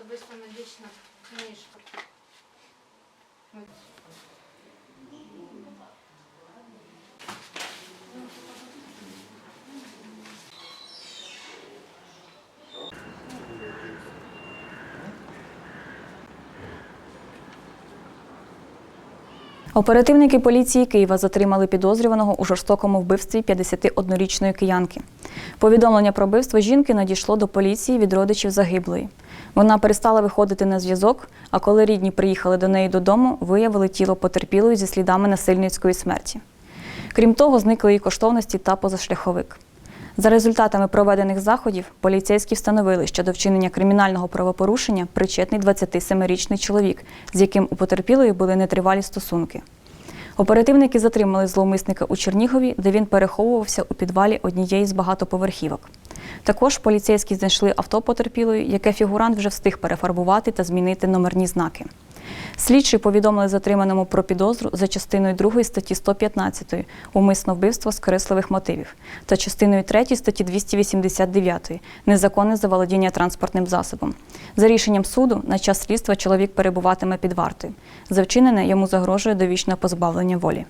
особисто медична книжка. Оперативники поліції Києва затримали підозрюваного у жорстокому вбивстві 51-річної киянки. Повідомлення про вбивство жінки надійшло до поліції від родичів загиблої. Вона перестала виходити на зв'язок, а коли рідні приїхали до неї додому, виявили тіло потерпілої зі слідами насильницької смерті. Крім того, зникли її коштовності та позашляховик. За результатами проведених заходів поліцейські встановили, що до вчинення кримінального правопорушення причетний 27-річний чоловік, з яким у потерпілої були нетривалі стосунки. Оперативники затримали зловмисника у Чернігові, де він переховувався у підвалі однієї з багатоповерхівок. Також поліцейські знайшли авто потерпілої, яке фігурант вже встиг перефарбувати та змінити номерні знаки. Слідчі повідомили затриманому про підозру за частиною 2 статті 115 умисне вбивство з корисливих мотивів та частиною 3 статті 289 незаконне заволодіння транспортним засобом. За рішенням суду на час слідства чоловік перебуватиме під вартою. За вчинене йому загрожує довічне позбавлення волі.